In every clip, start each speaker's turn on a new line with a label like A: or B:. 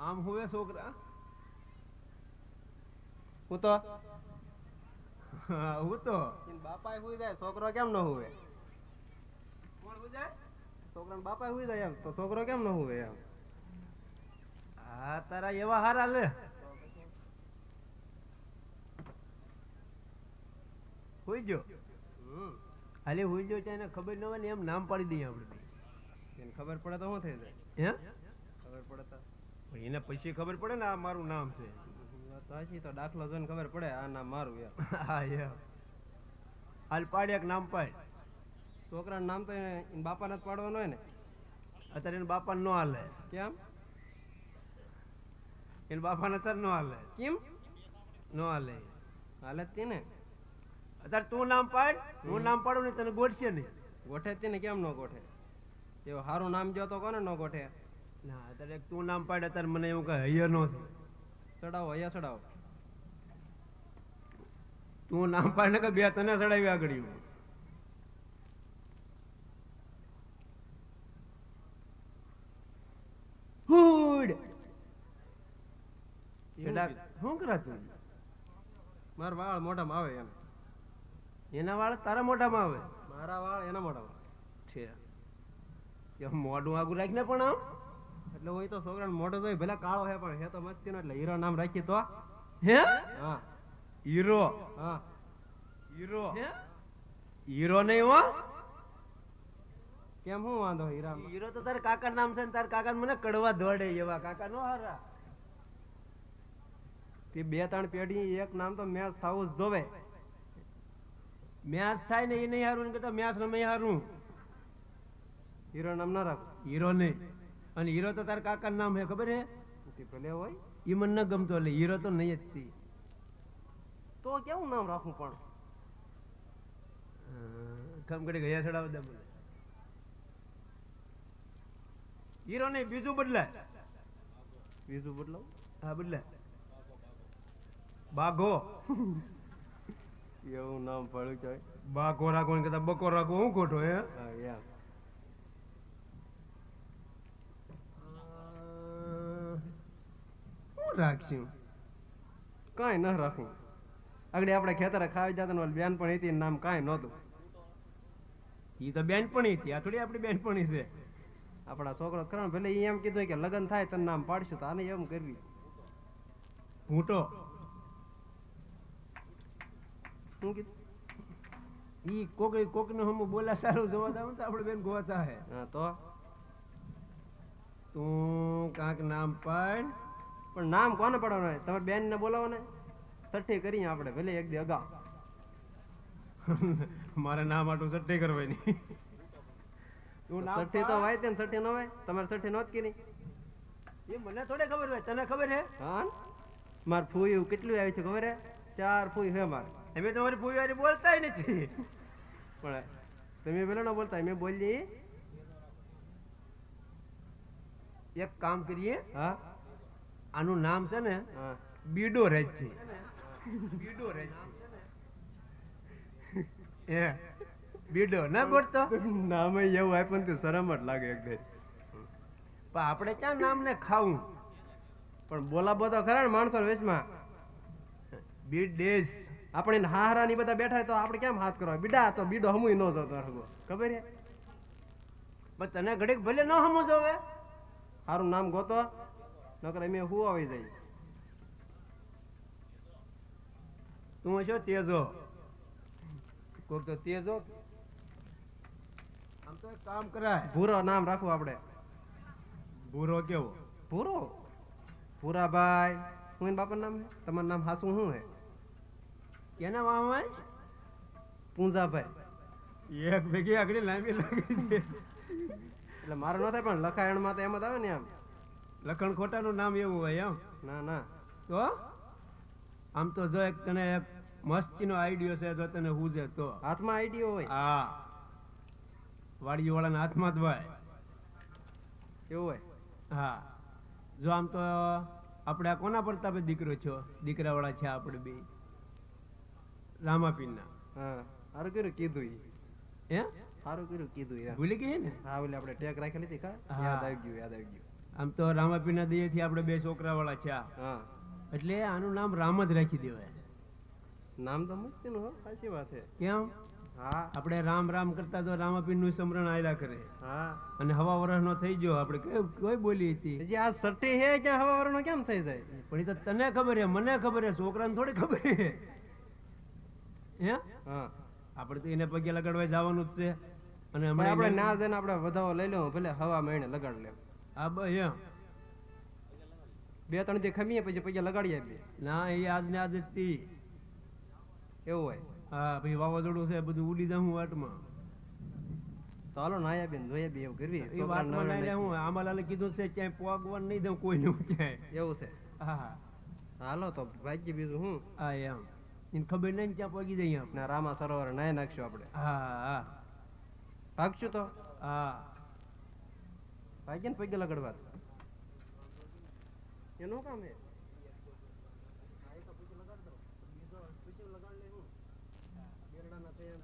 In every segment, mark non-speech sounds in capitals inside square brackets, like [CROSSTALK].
A: આમ હોવે છોકરા?
B: હું તો
A: હા, તો.
B: બાપા હુઈ જાય છોકરો કેમ ન હોવે?
A: કોણ હુઈ જાય?
B: છોકરાને બાપા હુઈ જાય એમ તો છોકરો કેમ ન હોવે એમ?
A: હા તારા એવા હારા લે. હુઈ
B: જો
A: હાલે હુઈ જો ત્યાં એને ખબર ન હોય ને એમ નામ પાડી દઈએ આપણે.
B: એને ખબર પડે તો શું થઈ જાય.
A: હે?
B: ખબર પડે તો.
A: એને પછી ખબર પડે ને આ મારું નામ છે.
B: પછી તો દાખલો જોઈને ખબર પડે આ નામ મારું યાર. [LAUGHS]
A: હા યાર. હાલ પાડ એક નામ પાડ.
B: છોકરાનું નામ તો એને બાપાને જ પાડવાનું હોય ને?
A: અત્યારે એને બાપા નો હાલે.
B: કેમ?
A: એને બાપાને અત્યારે નો હાલે.
B: કેમ?
A: ન હાલે.
B: હાલે જ ને
A: અત્યારે તું નામ પાડ હું નામ પાડું ને તને ગોઠશે નહીં.
B: ગોઠે જ ને કેમ ન ગોઠે? એવું સારું નામ જો તો કોને ન ગોઠે?
A: ના અત્યારે તું નામ પાડે અત્યારે મને એવું કઈ હૈયર નો થાય
B: ચડાવો હૈયા ચડાવો.
A: તું નામ પાડે કે બે તને ચડાવી આગળ હુડ. શું કરા તું
B: મારા વાળ મોઢામાં આવે એમ.
A: એના વાળ તારા મોઢામાં આવે?
B: મારા વાળ એના મોઢામાં.
A: છે મોઢું આગું રાખીને પણ આમ?
B: એટલે હોય તો છોકરાનો મોઢો જોઈ ભલે કાળો હે પણ હે તો મસ્તી એટલે હીરો નામ રાખી તો.
A: હે?
B: હા.
A: હીરો?
B: હા.
A: હીરો? હીરો નહીં હો?
B: કેમ હું વાંધો હીરા
A: હીરો તો તાર કાકા નામ છે ને તાર કાકા મને કડવા દોડે એવા કાકા નો હારા.
B: તે બે ત્રણ પેઢી એક નામ તો મેચ થવું જ જોવે.
A: મેચ થાય ને એ નહીં હારું ને કહેતા મેચ રમે હારું.
B: હીરો નામ ના રાખ.
A: હીરો નહીં. અને હીરો તો તારા કાકા નામ હે ખબર હે?
B: ભલે હોય.
A: એ મને ન ગમતો એટલે હીરો તો નહીં જ તી.
B: તો કેવું નામ રાખવું પણ?
A: ખમ કરી ગયા ચડાવ દે બોલે. હીરો ને બીજું બદલાય
B: બીજું બદલાવ
A: હા બદલાય બાઘો.
B: એવું નામ પડ્યું છે
A: બાઘો રાખો ને કહેતા બકો રાખો હું ખોટો હે?
B: હા
A: શું રાખશું?
B: કાંઈ ન રાખું. આગળ આપણે ખેતરે ખાવી જતા ને બેન પણ હતી નામ કાંઈ નહોતું.
A: એ તો બેનપણી હતી આ થોડી આપણી બેનપણી છે.
B: આપણા છોકરો ખરા ભલે એમ કીધું કે લગ્ન થાય તને નામ પાડશું તો આને એમ કરવી.
A: ભૂંટો.
B: શું કીધું?
A: ઈ કોક કોકનું હમ બોલા સારું જોવા જાવ તો આપણે બેન ગોતા હે
B: હા તો?
A: તું કાંક નામ પાડ.
B: પણ નામ કોને પડવાનું હોય? તમારે બેન ને બોલાવો ને સઠ્ઠી કરીએ આપણે ભલે એક દી અગાઉ. [LAUGHS]
A: મારે નામ આટલું સટ્ટે કરવાની. [LAUGHS] તું
B: સઠ્ઠી તો. હોય તે ને સઠ્ઠી ન હોય તમારે સઠ્ઠી નોત કે નહીં
A: એ મને થોડે ખબર હોય તને ખબર હે?
B: હા? માર ફૂયું કેટલું આવી છે ખબર હે? ચાર ફૂઈ હે મારે.
A: અમે તમારી વાળી બોલતાય નથી. [LAUGHS]
B: પણ તમે પેલા ન બોલતા મેં બોલી.
A: એક કામ કરીએ.
B: હા?
A: આનું નામ છે ને બીડો રેજ છે બીડો રેજ [LAUGHS] એ બીડો ના ગોઠતો?
B: નામ એવું આપ્યું તે શરમ જ લાગે એક.
A: પણ આપણે ક્યાં નામ ને ખાવું?
B: પણ બોલાવો તો ખરા ને માણસો વેચમાં.
A: બીડ ડેઝ.
B: આપણે હાહરા ની બધા બેઠા તો આપણે કેમ હાથ કરવા? બીડા તો બીડો હમુય ન જતો હરખો. ખબર હે
A: પણ તને ઘડીક ભલે ન સમજો હવે
B: સારું નામ ગોતો. નકર અમે હું આવી જાય?
A: તું છો તેજો? કોક તો તેજો? આમ તો કામ કરાય.
B: ભૂરો નામ રાખવું આપણે
A: ભૂરો કેવો?
B: ભૂરો? ભૂરાભાઈ. હું એના બાપાનું નામ તમારું નામ હાસું શું હે
A: કેના મામા
B: પૂંજાભાઈ.
A: એક ભેગી આગળ લાંબી લાગી છે.
B: એટલે મારો ન થાય પણ લખાયણમાં તો એમ જ આવે ને આમ
A: લખણ ખોટાનું નામ એવું હોય એમ?
B: ના ના.
A: તો? આમ તો જો એક તને એક મસ્તીનો આઈડિયો છે જો તને હુજે તો.
B: હાથમાં આઈડિયો હોય.
A: હા. વાડીઓ વાળાના હાથમાં જ હોય.
B: એવું હોય.
A: હા. જો આમ તો આપણે આ કોના તમે દીકરો છો? દીકરા વાળા છે આપણે બે. રામાપીરના.
B: હા. સારું કર્યું કીધું એ
A: હે?
B: સારું કર્યું કીધું એ
A: ભૂલી ગઈ ને?
B: હા ઓલી આપણે ટેક રાખેલી હતી કા યાદ આવી ગયું યાદ આવી ગયું.
A: આમ તો રામાપીના દયેથી આપણે બે છોકરાવાળા છે એટલે આનું નામ રામ જ રાખી દેવાય.
B: નામ તો મુશ્કેલ હો સાચી વાત છે.
A: કેમ?
B: હા.
A: આપણે રામ રામ કરતા તો રામાપીરનું સમરણ આયલા કરે.
B: હા.
A: અને હવા વર્ષનો થઈ ગયો આપણે કઈ કોઈ બોલી હતી?
B: હજી આ સટી હે કે હવા વાળનો કેમ થઈ જાય?
A: પણ એ તો તને ખબર હે મને ખબર હે છોકરાને થોડી ખબર હે હે?
B: હા.
A: આપણે તો એને પગે લગાડવા જવાનું જ છે. અને
B: આપણે ના જઈને આપણે વધાવો લઈ લેવું ભલે હવા મહિને લગાડ લે
A: આ બ
B: બે ત્રણ દી ખમીએ પછી પૈસા લગાડી આપીએ.
A: ના એ આજ ને આજ જ તી.
B: એવું હોય.
A: હા ભાઈ વાવાઝોડું છે બધું ઉડી જાઉં વાટમાં.
B: ચાલો નાયા બેન જોઈએ બી એવું કરવી
A: એ. હું આમાલાલે કીધું છે ક્યાંય પોગવાનું નહીં દઉં કોઈ નું ક્યાંય.
B: એવું છે.
A: હા હા.
B: હાલો તો ભાગ્ય બીજું હું
A: હા એમ એને ખબર નહીં ક્યાં પગી જઈએ આપણે
B: રામા સરોવર નાય નાખશું આપણે.
A: હા હા.
B: ભાગશું તો?
A: હા.
B: ભાગ્ય ને પગે લગાડવા એનું કામ હે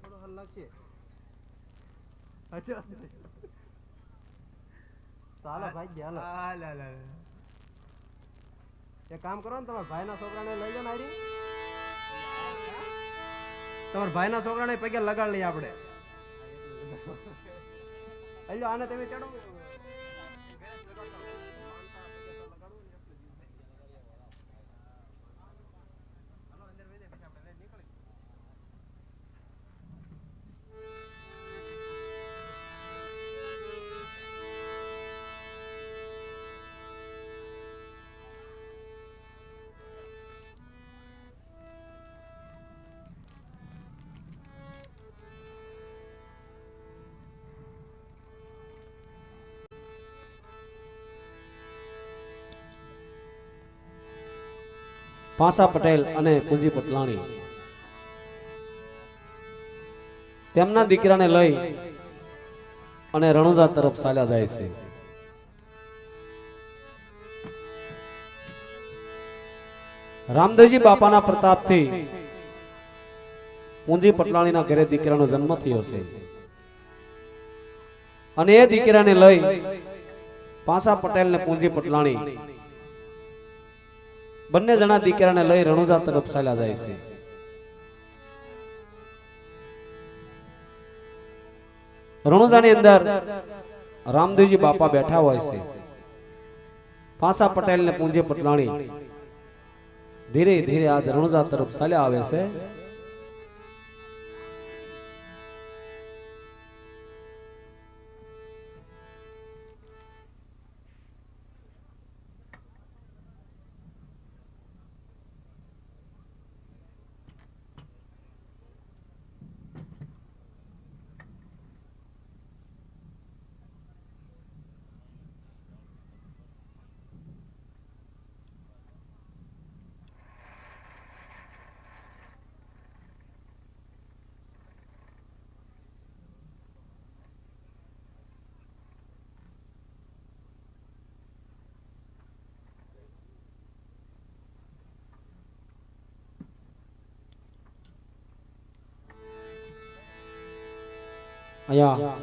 B: થોડો હાલ લાગશે અચ્છા. ચાલો ભાઈ હાલો.
A: હા લા લા લા.
B: એક કામ કરો ને તમારા ભાઈના છોકરાને લઈ જાઓ ને આરી તમારા ભાઈના છોકરાને પગે લગાડ લઈએ આપણે. અલ્યો આને તમે ચડો.
C: પાંસા પટેલ અને કુંજી પટલાણી. તેમના દીકરાને લઈ અને રણુજા તરફ ચાલ્યા જાય છે. રામદેવજી બાપાના પ્રતાપથી પૂંજી પટલાણીના ઘરે દીકરાનો જન્મ થયો છે. અને એ દીકરાને લઈ પાસા પટેલ ને પૂંજી પટલાણી બંને જણા દીકરાને લઈ રણુજા તરફ ચાલ્યા જાય છે. રણુજાની અંદર રામદેવજી બાપા બેઠા હોય છે. પાસા પટેલ ને પૂંજે પટલાણી ધીરે ધીરે આ રણુજા તરફ ચાલ્યા આવે છે. અહીંયા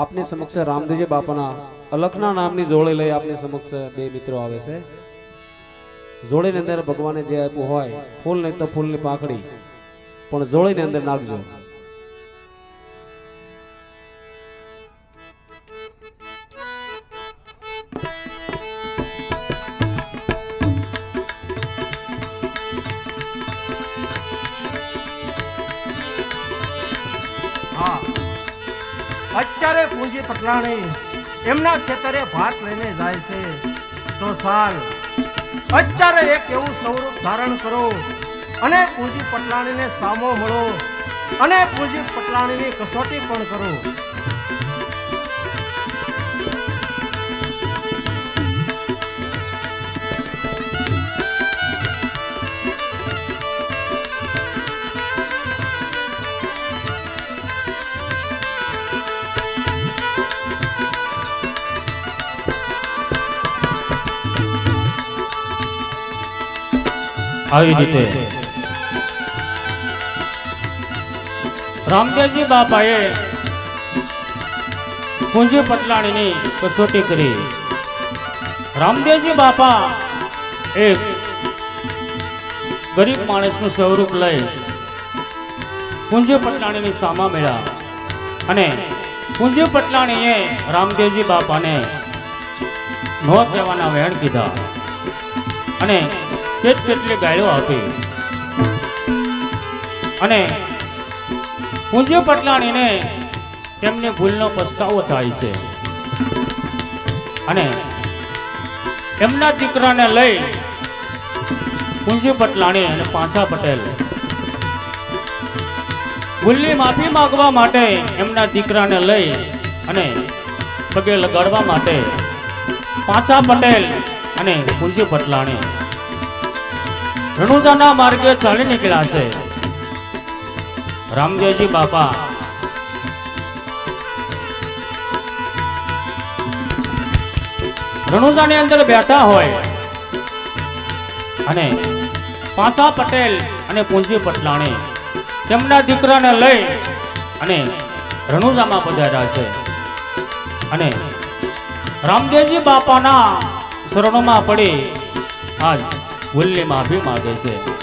C: આપની સમક્ષ રામદેવજી બાપાના અલખના નામની જોડે લઈ આપની સમક્ષ બે મિત્રો આવે છે. જોડીની અંદર ભગવાને જે આપ્યું હોય, ફૂલ નહીં તો ફૂલની પાંખડી, પણ જોડીની અંદર નાખજો.
B: હા. અત્યારે પૂંજી પટલાણી એમના ખેતરે ભાત લઈને જાય છે. તો સાલ અત્યારે એક એવું સ્વરૂપ ધારણ કરો. અને પૂંજી પટલાણીને સામો મળો. અને પૂંજી પટલાણીની કસોટી પણ કરો.
D: આવી રીતે. રામદેવજી બાપાએ કુંજી પટલાણીની કસોટી કરી. રામદેવજી બાપા એક ગરીબ માણસનું સ્વરૂપ લઈ પૂંજ્ય પટલાણીની સામા મળ્યા અને પૂંજ્ય પટલાણીએ રામદેવજી બાપાને નો કહેવાના વહેણ કીધા અને કેટ કેટલી ગાયો હતી. અને પૂજ્ય પટલાણીને તેમની ભૂલનો પસ્તાવો થાય છે. અને એમના દીકરાને લઈ પૂંજી પટલાણી અને પાંસા પટેલ ભૂલની માફી માંગવા માટે એમના દીકરાને લઈ અને પગે લગાડવા માટે પાંચા પટેલ અને પૂંજી પટલાણી રણુદાના માર્ગે ચાલી નીકળ્યા છે. રામદેવજી બાપા. રણુદાની અંદર બેઠા હોય અને પાસા પટેલ અને પૂંજી પટલાણી તેમના દીકરાને લઈ અને રણુજામાં પધાર્યા છે. અને રામદેવજી બાપાના શરણોમાં પડી આજ ભૂલની માફી માગે છે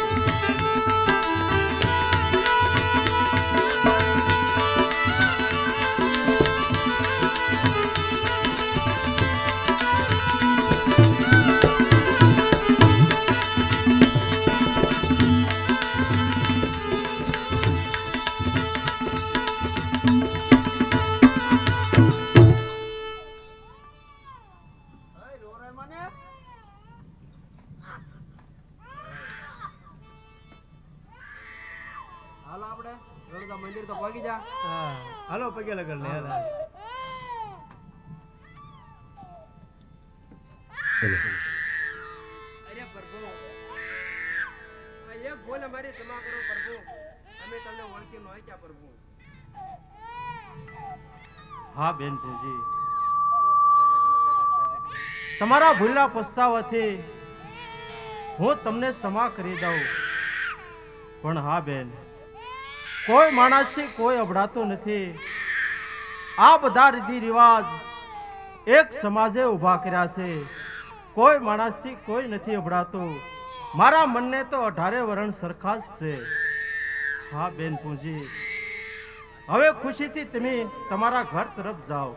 B: પગે લગડ લે હાલો. અરે પ્રભુ અરે ભૂલ અમારી ક્ષમા કરો પ્રભુ અમે તમને ઓળખી ન હોય પ્રભુ
E: હા બેન પૂંજી તમારા ભૂલના પસ્તાવાથી હું તમને ક્ષમા કરી દઉં. પણ હા બેન કોઈ માણસથી કોઈ અભડાતું નથી. આ બધા રીતિ રિવાજ એક સમાજે ઊભા કર્યા છે. કોઈ માણસથી કોઈ નથી અભડાતું. મારા મનને તો અઢારે વરણ સરખા જ છે. હા બેન પૂંજી. હવે ખુશીથી તમે તમારા ઘર તરફ જાઓ.